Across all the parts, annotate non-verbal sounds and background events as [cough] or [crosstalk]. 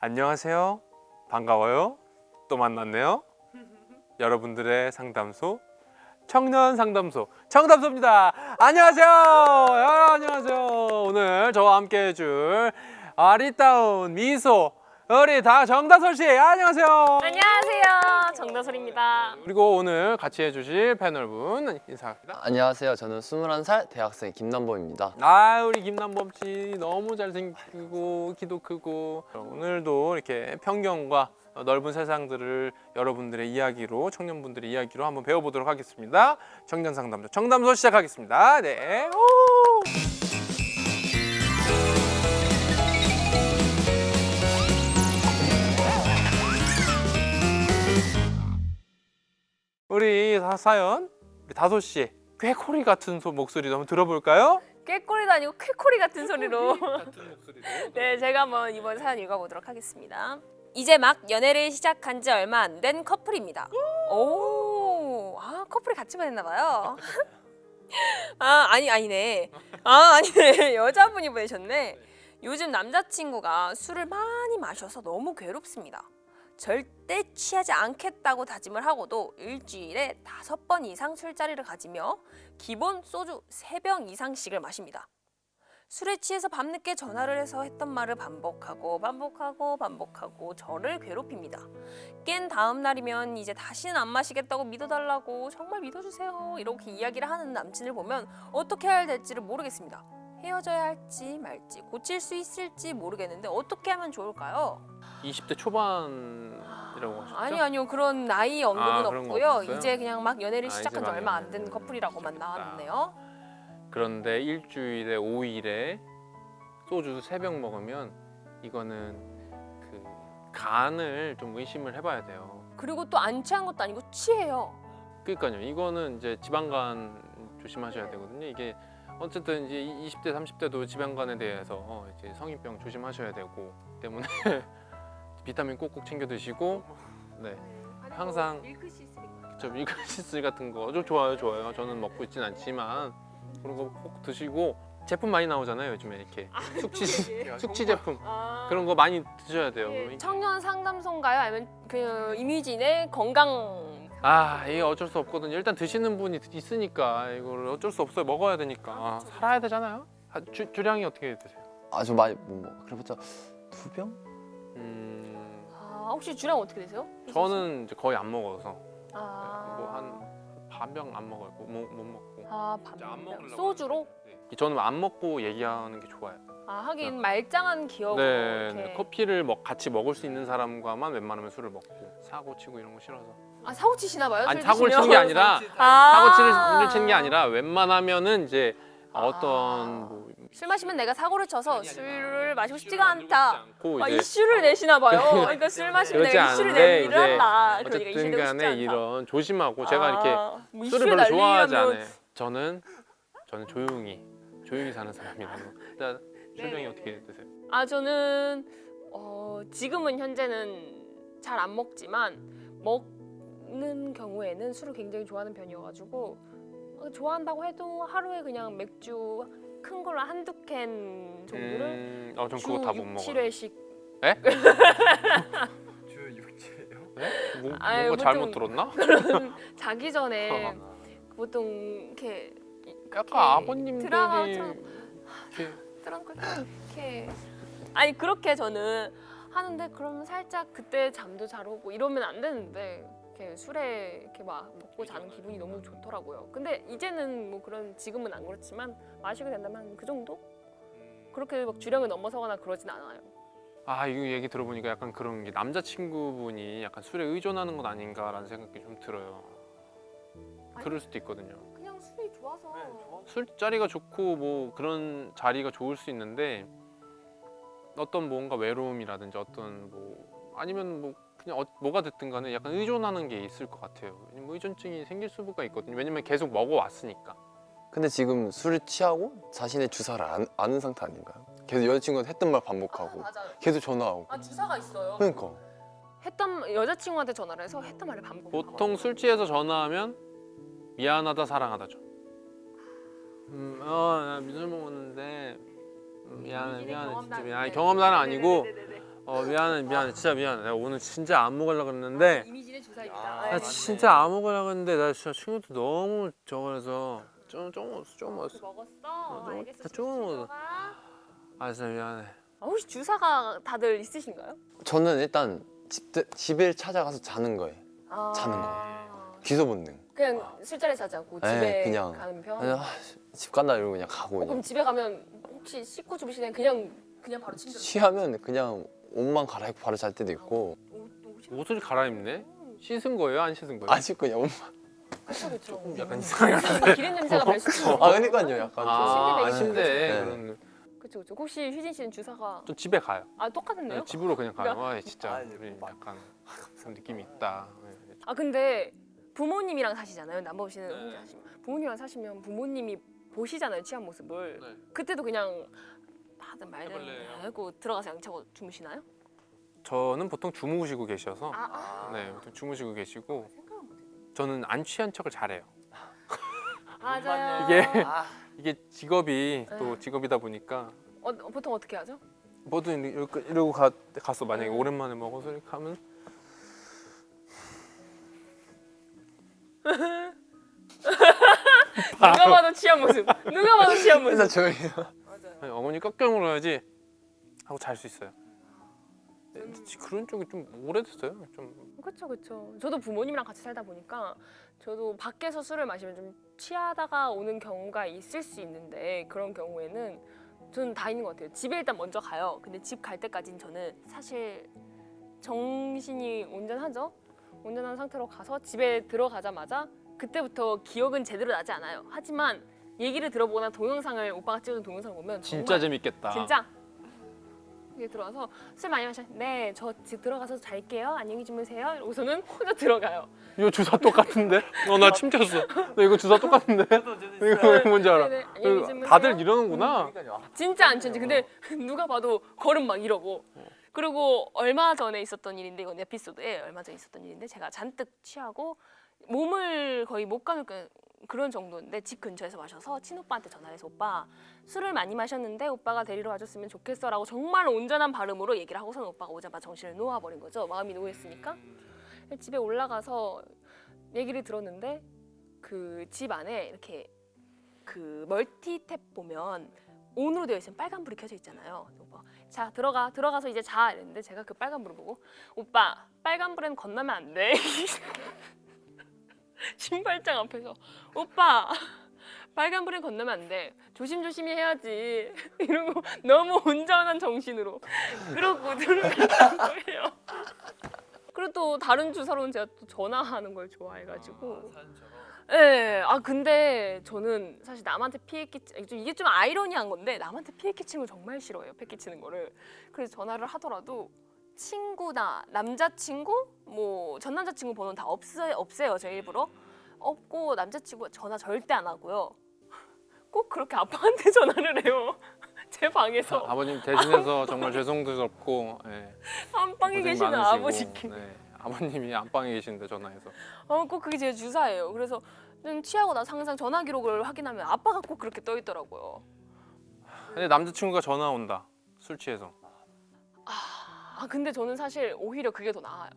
안녕하세요. 반가워요. 또 만났네요. [laughs] 여러분들의 상담소 청년 상담소 청담소입니다. 안녕하세요. 아, 안녕하세요. 오늘 저와 함께 해줄 아리따운 미소 우리 다 정다솔 씨 안녕하세요. 안녕하세요. 정다솔입니다. 그리고 오늘 같이 해주실 패널분 인사합니다. 안녕하세요. 저는 21살 대학생 김남범입니다. 아 우리 김남범 씨 너무 잘생기고 키도 크고 오늘도 이렇게 편견과 넓은 세상들을 여러분들의 이야기로 청년분들의 이야기로 한번 배워보도록 하겠습니다. 청년 상담소 청담소 시작하겠습니다. 네. 오! 사- 사연 우리 다소 씨 꾀코리 같은 소 목소리 한번 들어볼까요? 꾀꼬리도 아니고 쾌코리 같은 소리로. 같은 목소리로. [laughs] 네, 제가 한번 이번 사연 읽어보도록 하겠습니다. 이제 막 연애를 시작한 지 얼마 안 된 커플입니다. 오, 아 커플이 같이 보냈나 봐요. [laughs] 아 아니 아니네. 아 아니네. [laughs] 여자분이 보내셨네. 요즘 남자친구가 술을 많이 마셔서 너무 괴롭습니다. 절대 취하지 않겠다고 다짐을 하고도 일주일에 다섯 번 이상 술자리를 가지며 기본 소주 세 병 이상씩을 마십니다. 술에 취해서 밤늦게 전화를 해서 했던 말을 반복하고 반복하고 반복하고 저를 괴롭힙니다. 깬 다음 날이면 이제 다시는 안 마시겠다고 믿어달라고 정말 믿어주세요 이렇게 이야기를 하는 남친을 보면 어떻게 해야 될지를 모르겠습니다. 헤어져야 할지 말지 고칠 수 있을지 모르겠는데 어떻게 하면 좋을까요? 20대 초반이라고 하셨죠? 아니 아니요 그런 나이 언급은 아, 그런 거 없고요. 없었어요? 이제 그냥 막 연애를 아, 시작한 이제 지막 얼마 안 된 연애를 커플이라고만 시작했다. 나왔네요. 그런데 일주일에 5일에 소주 3병 먹으면 이거는 그 간을 좀 의심을 해봐야 돼요. 그리고 또 안 취한 것도 아니고 취해요. 그러니까요. 이거는 이제 지방간 조심하셔야 되거든요. 이게 어쨌든 이제 20대 30대도 지방간에 대해서 이제 성인병 조심하셔야 되고 때문에 [laughs] 비타민 꼭꼭 챙겨 드시고 네. 항상 저 밀크시스 같은 거 좀 좋아요, 좋아요. 저는 먹고 있진 않지만 그런 거 꼭 드시고 제품 많이 나오잖아요, 요즘에 이렇게 숙취 숙취 제품 그런 거 많이 드셔야 돼요. 예, 청년 상담소인가요? 아니면 그 이미진의 건강 아, 이게 어쩔 수 없거든요. 일단 드시는 분이 있으니까 이걸 어쩔 수 없어요. 먹어야 되니까 살아야 되잖아요. 아, 주, 주량이 어떻게 드세요? 아주 많이 못 먹어. 그래봤자 두 병? 음, 아, 혹시 주량 어떻게 되세요? 저는 이제 거의 안 먹어서 아, 뭐한 반병 안 먹어요. 못, 못 먹고. 아, 진짜 안반 먹으려고 소주로? 하는데. 네. 저는 안 먹고 얘기하는 게 좋아요. 아, 하긴 말짱한 기억으로 네, 이렇게. 네, 커피를 먹, 같이 먹을 수 있는 사람과만 웬만하면 술을 먹고 사고 치고 이런 거 싫어서. 아, 사고 치시나 봐요? 아니 술 사고를 드시면? 치는 게 아니라 아. 사고 치는 게 아니라 웬만하면은 이제 어떤 뭐 술 마시면 내가 사고를 쳐서 술을 마시고 싶지가 않다. 않고 아, 이제 이슈를 내시나 봐요. 그러니까 술 마시면 그렇지 내가 이슈를 않은데 내는 일을 이제 한다. 그러니까 어쨌든 이슈를 내고 싶지 간에. 이런 조심하고 제가 이렇게 아, 뭐 술을 이슈 별로 좋아하지 않아요. 저는 저는 조용히 조용히 사는 사람이라서. 일단 술량이 네. 어떻게 드세요? 아 저는 어, 지금은 현재는 잘 안 먹지만 먹는 경우에는 술을 굉장히 좋아하는 편이어가지고 어, 좋아한다고 해도 하루에 그냥 맥주 큰 걸로 한두 캔 정도를 음, 어, 전 주 그거 다 못 6, 먹어요. 7회씩 [laughs] 주 육체예요? 네? 뭐, 아유, 뭔가 잘못 보통- 들었나? [laughs] 자기 전에 [laughs] 보통 이렇게 약간 아버님들이 드라마처럼 이렇게 트렁크 이렇게 아니 그렇게 저는 하는데 그러면 살짝 그때 잠도 잘 오고 이러면 안 되는데 이렇게 술에 이렇게 막 먹고 자는 기분이 너무 좋더라고요. 근데 이제는 뭐 그런 지금은 안 그렇지만 마시게 된다면 그 정도? 그렇게 막 주량을 넘어서거나 그러진 않아요. 아 이거 얘기 들어보니까 약간 그런 게 남자친구분이 약간 술에 의존하는 것 아닌가라는 생각이 좀 들어요. 그럴 수도 있거든요. 그냥 술이 좋아서 술자리가 좋고 뭐 그런 자리가 좋을 수 있는데 어떤 뭔가 외로움이라든지 어떤 뭐 아니면 뭐 그냥 어, 뭐가 됐든 간에 약간 의존하는 게 있을 것 같아요. 왜냐면 의존증이 생길 수가 있거든요. 왜냐면 계속 먹어왔으니까. 근데 지금 술을 취하고 자신의 주사를 안, 아는 상태 아닌가요? 계속 여자친구한테 했던 말 반복하고 맞아요. 계속 전화하고 아 주사가 있어요. 그러니까 했던 여자친구한테 전화를 해서 했던 말을 반복. 보통 술 취해서 전화하면 미안하다 사랑하다죠. 음, 어, 나 미술 먹었는데 음, 미안해, 미안해, 진짜 미안해. 아니, 경험담은 아니고 어 미안해 미안해 진짜 미안해 내가 오늘 진짜 안 먹으려고 했는데 이미지는 주사입니다. 아, 나 진짜 안 먹으려고 했는데 나 진짜 친구들 너무 저거라서 좀좀 먹었어 좀 먹었어 먹었어. 좀- 알겠어. 좀 먹었어. 아 진짜 미안해 아, 혹시 주사가 다들 있으신가요? 저는 일단 집, 집을 찾아가서 자는 거예요. 아. 자는 거. 기소 본능. 그냥 술자리 자지 않고 네, 집에 그냥. 가는 편. 그냥 아, 집 간다 이러고 그냥 가고 어, 그냥 그럼 집에 가면 혹시 씻고 주무시는 그냥 그냥 바로 침대로. 취하면 그냥 옷만 갈아입고 바로 잘 때도 있고 옷 옷을 갈아입네 씻은 거예요 안 씻은 거예요? 안 씻고 그냥 옷만 그렇죠 그렇죠. 약간 이상하게 기름 냄새가 발수 있어. 아 그러니까요 약간 아 침대 침대 네. 그런 그렇죠 그렇죠. 혹시 휴진 씨는 주사가 좀 집에 가요 아 똑같은데요? 네, 집으로 그냥 가요 와 진짜 우리 막- 약간 그런 느낌이 있다 네. 아 근데 부모님이랑 사시잖아요. 남보 씨는 네. 혼자 사시면 부모님이랑 사시면 부모님이 보시잖아요 취한 모습을. 네. 그때도 그냥 하든 말든 해볼래요? 하고 들어가서 양치하고 주무시나요? 저는 보통 주무시고 계셔서 아, 네 보통 주무시고 계시고 저는 안 취한 척을 잘해요 [laughs] 맞아요. 이게 [laughs] 이게 직업이 네. 또 직업이다 보니까 어, 보통 어떻게 하죠? 뭐든 이러고, 이러고 가, 갔어 만약에 오랜만에 먹어서 이렇게 하면 [laughs] 누가 봐도 취한 모습. 누가 봐도 취한 모습. 일단 조용히 맞아요. 아니, 어머니 깎여 물어야지 하고 잘 수 있어요 네, 근데 그런 쪽이 좀 오래됐어요 좀 그렇죠, 그렇죠. 저도 부모님이랑 같이 살다 보니까 저도 밖에서 술을 마시면 좀 취하다가 오는 경우가 있을 수 있는데 그런 경우에는 저는 다 있는 것 같아요. 집에 일단 먼저 가요. 근데 집 갈 때까지는 저는 사실 정신이 온전하죠. 온전한 상태로 가서 집에 들어가자마자 그때부터 기억은 제대로 나지 않아요. 하지만 얘기를 들어보거나 동영상을 오빠가 찍어준 동영상을 보면 진짜 정말 재밌겠다 진짜 이게 들어와서 술 많이 마셔. 네, 저집 들어가서 잘게요. 안녕히 주무세요. 이러고서는 혼자 들어가요. 이거 주사 똑같은데? 어 나 침쳤어 나 이거 주사 똑같은데? [laughs] 이거 왜 뭔지 알아? 네네, 안녕히 주무세요. 다들 이러는구나 진짜 안 친지. 근데 누가 봐도 걸음 막 이러고. 그리고 얼마 전에 있었던 일인데 이건 에피소드에 얼마 전에 있었던 일인데 제가 잔뜩 취하고 몸을 거의 못 그- 그런 정도인데 집 근처에서 마셔서 친오빠한테 전화를 해서 오빠 술을 많이 마셨는데 오빠가 데리러 와줬으면 좋겠어라고 정말 온전한 발음으로 얘기를 하고서는 오빠가 오자마자 정신을 놓아버린 거죠 마음이 놓였으니까 집에 올라가서 얘기를 들었는데 그 집 안에 이렇게 그 멀티탭 보면 온으로 되어 있으면 빨간불이 켜져 있잖아요. 오빠 자 들어가 들어가서 이제 자 이랬는데 제가 그 빨간불을 보고 오빠 빨간불엔 건너면 안 돼. [laughs] [laughs] 신발장 앞에서 오빠 [laughs] 빨간불엔 건너면 안 돼. 조심조심히 해야지. [laughs] 이러고 너무 온전한 정신으로 그러고 들어갔던 거예요. 그리고 또 다른 주사로는 제가 또 전화하는 걸 좋아해가지고 네, 아 근데 저는 사실 남한테 피해 끼치 이게 좀 아이러니한 건데 남한테 피해 끼치는 걸 정말 싫어해요. 패 끼치는 거를. 그래서 전화를 하더라도 친구나 남자친구, 뭐 전 남자친구 번호는 다 없애 없애요. 저 일부러 없고 남자친구 전화 절대 안 하고요. 꼭 그렇게 아빠한테 [laughs] 전화를 해요. [laughs] 제 방에서 아 버님 대신해서 정말 죄송스럽고 예, 안방에 고생 계시는 많으시고, 아버지께. 네, 아버님이 안방에 계신데 전화해서 어, 꼭 그게 제 주사예요. 그래서 좀 취하고 나서 항상 전화 기록을 확인하면 아빠가 꼭 그렇게 떠 있더라고요. 근데 남자친구가 전화 온다 술 취해서 아 근데 저는 사실 오히려 그게 더 나아요.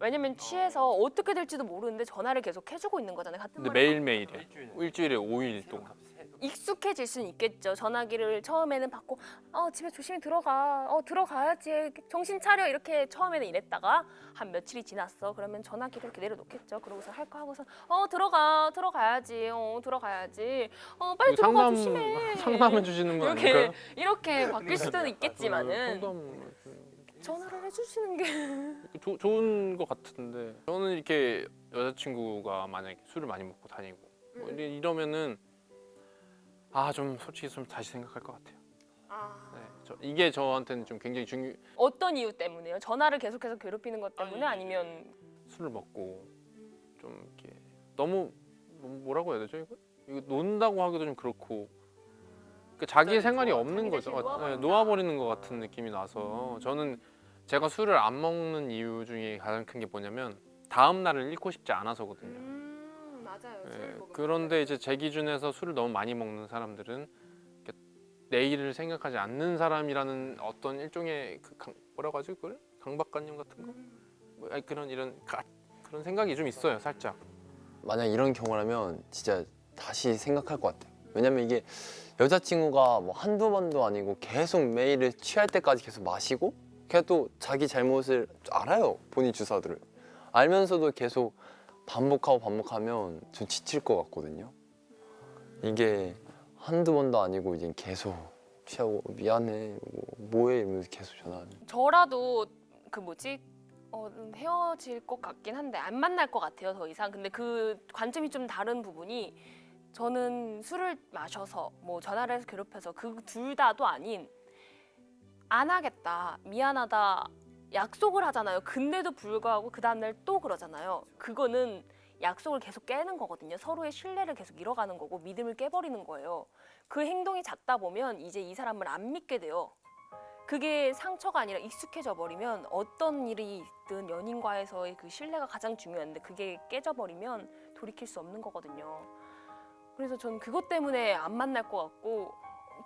왜냐면 취해서 어떻게 될지도 모르는데 전화를 계속 해주고 있는 거잖아요. 같은 근데 말을 매일매일이야 일주일에 5일 동안 익숙해질 수는 있겠죠. 전화기를 처음에는 받고 어 집에 조심히 들어가. 어 들어가야지. 정신 차려 이렇게 처음에는 이랬다가 한 며칠이 지났어. 그러면 전화기를 이렇게 내려놓겠죠. 그러고서 할 거 하고서 어 들어가 들어가야지. 어 들어가야지. 어 빨리 이거 들어가 상담 조심해. 상담해 주시는 거 이렇게 아닐까요? 이렇게 바뀔 수도 어, 있겠지만은 상담 전화를 해주시는 게 [laughs] 조, 좋은 것 같은데 저는 이렇게 여자친구가 만약에 술을 많이 먹고 다니고 뭐 음. 이래- 이러면은 아 좀 솔직히 좀 다시 생각할 것 같아요. 네, 저, 이게 저한테는 좀 굉장히 중요. 어떤 이유 때문에요? 전화를 계속해서 괴롭히는 것 때문에 아니면 술을 먹고 좀 이렇게 너무 뭐- 뭐라고 해야 되죠 이거? 이거 논다고 하기도 좀 그렇고 그러니까 자기의 생활이 자기 없는 거죠. 놓아버린다. 네, 놓아버리는 것 같은 느낌이 나서 저는 제가 술을 안 먹는 이유 중에 가장 큰 게 뭐냐면 다음 날을 잃고 싶지 않아서거든요. 음 맞아요. 예, 그런데 이제 제 기준에서 술을 너무 많이 먹는 사람들은 이렇게 내일을 생각하지 않는 사람이라는 어떤 일종의 그 강- 뭐라고 하지 그걸 강박관념 같은 거 뭐, 아니 그런 이런 가, 그런 생각이 좀 있어요 살짝 만약 이런 경우라면 진짜 다시 생각할 것 같아요. 왜냐면 이게 여자친구가 뭐 한두 번도 아니고 계속 매일 취할 때까지 계속 마시고 걔도 자기 잘못을 알아요. 본인 주사들을 알면서도 계속 반복하고 반복하면 좀 지칠 것 같거든요. 이게 한두 번도 아니고 이제 계속 취하고 미안해 뭐, 뭐해 이러면서 계속 전화하는 저라도 그 뭐지 어, 음, 헤어질 것 같긴 한데 안 만날 것 같아요 더 이상 근데 그 관점이 좀 다른 부분이 저는 술을 마셔서 뭐 전화를 해서 괴롭혀서 그 둘 다도 아닌 안 하겠다 미안하다 약속을 하잖아요. 근데도 불구하고 그 다음날 또 그러잖아요. 그거는 약속을 계속 깨는 거거든요. 서로의 신뢰를 계속 잃어가는 거고 믿음을 깨버리는 거예요. 그 행동이 잦다 보면 이제 이 사람을 안 믿게 돼요. 그게 상처가 아니라 익숙해져 버리면 어떤 일이 있든 연인과에서의 그 신뢰가 가장 중요한데 그게 깨져 버리면 돌이킬 수 없는 거거든요. 그래서 전 그것 때문에 안 만날 것 같고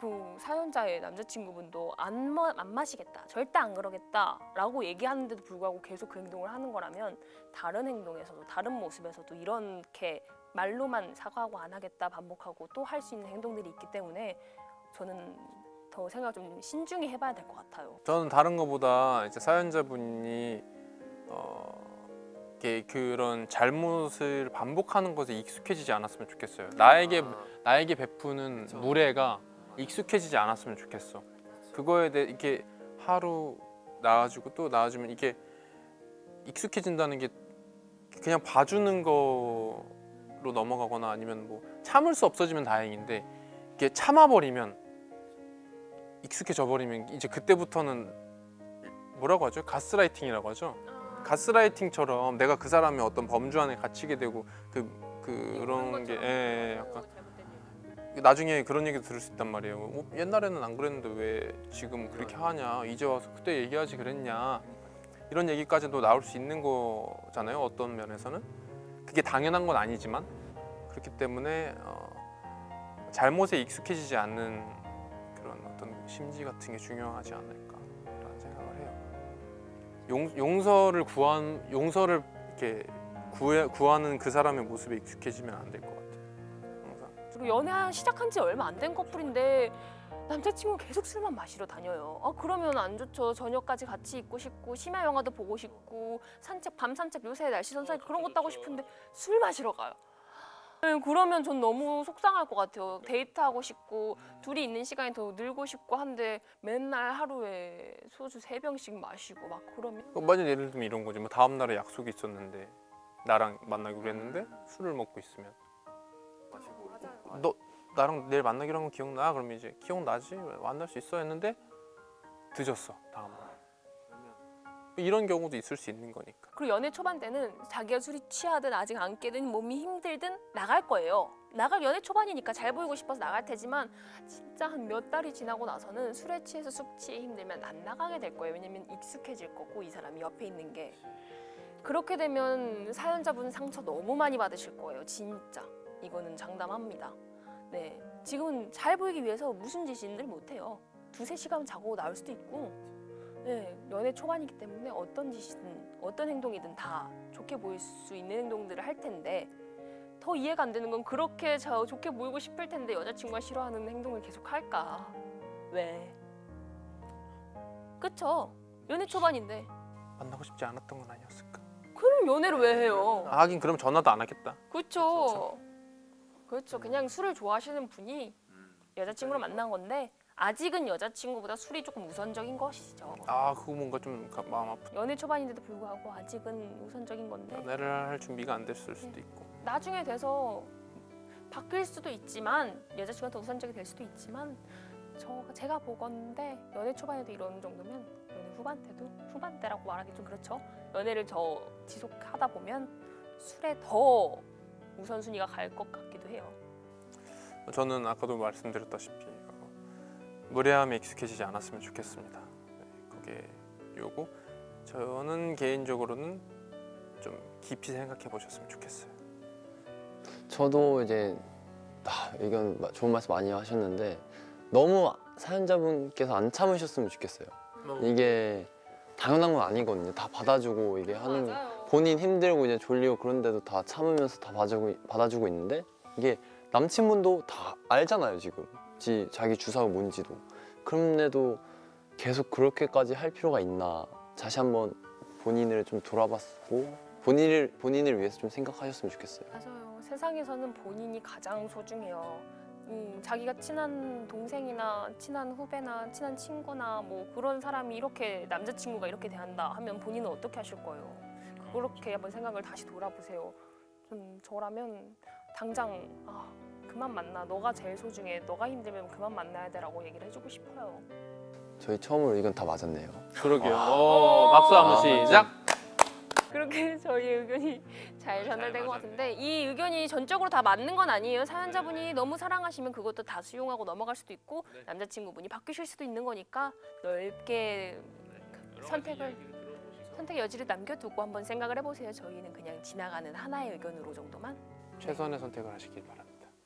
그 사연자의 남자친구분도 안, 마, 안 마시겠다 절대 안 그러겠다라고 얘기하는데도 불구하고 계속 그 행동을 하는 거라면 다른 행동에서도 다른 모습에서도 이렇게 말로만 사과하고 안 하겠다 반복하고 또 할 수 있는 행동들이 있기 때문에 저는 더 생각 좀 신중히 해봐야 될 것 같아요. 저는 다른 것보다 이제 사연자분이 어, 이렇게 그런 잘못을 반복하는 것에 익숙해지지 않았으면 좋겠어요. 나에게 나에게 베푸는 무례가 익숙해지지 않았으면 좋겠어. 그거에 대해 이렇게 하루 나아지고 또 나아지면 이게 익숙해진다는 게 그냥 봐주는 거로 넘어가거나 아니면 뭐 참을 수 없어지면 다행인데 이게 참아버리면 익숙해져 버리면 이제 그때부터는 뭐라고 하죠? 가스라이팅이라고 하죠. 가스라이팅처럼 내가 그 사람의 어떤 범주 안에 갇히게 되고 그 그런 게 예, 예, 약간 나중에 그런 얘기도 들을 수 있단 말이에요. 어, 옛날에는 안 그랬는데 왜 지금 그렇게 하냐? 이제 와서 그때 얘기하지 그랬냐? 이런 얘기까지도 나올 수 있는 거잖아요. 어떤 면에서는 그게 당연한 건 아니지만 그렇기 때문에 어, 잘못에 익숙해지지 않는 그런 어떤 심지 같은 게 중요하지 않을까라는 생각을 해요. 용, 용서를 구한 용서를 이렇게 구해, 구하는 그 사람의 모습에 익숙해지면 안 될 것 같아요. 그리고 연애 시작한 지 얼마 안 된 커플인데 남자친구 계속 술만 마시러 다녀요. 아 그러면 안 좋죠. 저녁까지 같이 있고 싶고 심야 영화도 보고 싶고 산책 밤 산책 요새 날씨 선선하게 그런 것도 하고 싶은데 술 마시러 가요. 네, 그러면 전 너무 속상할 것 같아요. 데이트하고 싶고 둘이 있는 시간이 더 늘고 싶고 한데 맨날 하루에 소주 세 병씩 마시고 막 그러면 어, 만약 예를 들면 이런 거지. 뭐 다음 날에 약속이 있었는데 나랑 만나기로 했는데 술을 먹고 있으면 너 나랑 내일 만나기로 한 거 기억나? 그러면 이제 기억나지? 만날 수 있어 했는데 늦었어 다음 날. 이런 경우도 있을 수 있는 거니까. 그리고 연애 초반 때는 자기가 술이 취하든 아직 안 깨든 몸이 힘들든 나갈 거예요. 나갈 연애 초반이니까 잘 보이고 싶어서 나갈 테지만 진짜 한 몇 달이 지나고 나서는 술에 취해서 숙취에 힘들면 안 나가게 될 거예요. 왜냐면 익숙해질 거고 이 사람이 옆에 있는 게 그렇게 되면 사연자분 상처 너무 많이 받으실 거예요. 진짜 이거는 장담합니다. 네, 지금은 잘 보이기 위해서 무슨 짓인들 못해요. 두세 시간 자고 나올 수도 있고 네, 연애 초반이기 때문에 어떤 짓이든 어떤 행동이든 다 좋게 보일 수 있는 행동들을 할 텐데 더 이해가 안 되는 건 그렇게 저 좋게 보이고 싶을 텐데 여자친구가 싫어하는 행동을 계속 할까? 왜? 그쵸? 연애 초반인데 만나고 싶지 않았던 건 아니었을까? 그럼 연애를 왜 해요? 아, 하긴 그럼 전화도 안 하겠다. 그렇죠. 그렇죠. 그냥 술을 좋아하시는 분이 여자친구를 만난 건데 아직은 여자친구보다 술이 조금 우선적인 것이죠. 아 그거 뭔가 좀 가- 마음 아프. 연애 초반인데도 불구하고 아직은 우선적인 건데 연애를 할 준비가 안 됐을 수도 있고. 나중에 돼서 바뀔 수도 있지만 여자친구가 더 우선적이 될 수도 있지만 저 제가 보건데 연애 초반에도 이런 정도면 연애 후반 때도 후반 때라고 말하기 좀 그렇죠. 연애를 더 지속하다 보면 술에 더 우선순위가 갈 것 같기도 해요. 저는 아까도 말씀드렸다시피 어, 무례함에 익숙해지지 않았으면 좋겠습니다. 네, 그게 요고 저는 개인적으로는 좀 깊이 생각해 보셨으면 좋겠어요. 저도 이제 아, 이건 마- 좋은 말씀 많이 하셨는데 너무 사연자분께서 안 참으셨으면 좋겠어요. 이게 당연한 건 아니거든요. 다 받아주고 이게 하는 본인 힘들고 이제 졸리고 그런데도 다 참으면서 다 받아주고 받아주고 있는데 이게 남친분도 다 알잖아요 지금 지 자기 주사가 뭔지도 그런데도 계속 그렇게까지 할 필요가 있나 다시 한번 본인을 좀 돌아봤고 본인을 본인을 위해서 좀 생각하셨으면 좋겠어요. 맞아요. 세상에서는 본인이 가장 소중해요. 음, 자기가 친한 동생이나 친한 후배나 친한 친구나 뭐 그런 사람이 이렇게 남자친구가 이렇게 대한다 하면 본인은 어떻게 하실 거예요? 그렇게 한번 생각을 다시 돌아보세요. 좀 저라면 당장 아, 그만 만나. 너가 제일 소중해. 너가 힘들면 그만 만나야 돼라고 얘기를 해주고 싶어요. 저희 처음으로 이건 다 맞았네요. 그러게요. 어, 박수 한번 아, 시작. 그렇게 저희 의견이 잘 전달된 것 같은데 이 의견이 전적으로 다 맞는 건 아니에요. 사연자분이 너무 사랑하시면 그것도 다 수용하고 넘어갈 수도 있고 남자친구분이 바뀌실 수도 있는 거니까 넓게 선택을 선택의 여지를 남겨두고 한번 생각을 해보세요. 저희는 그냥 지나가는 하나의 의견으로 정도만. 최선의 선택을 하시길 바랍니다.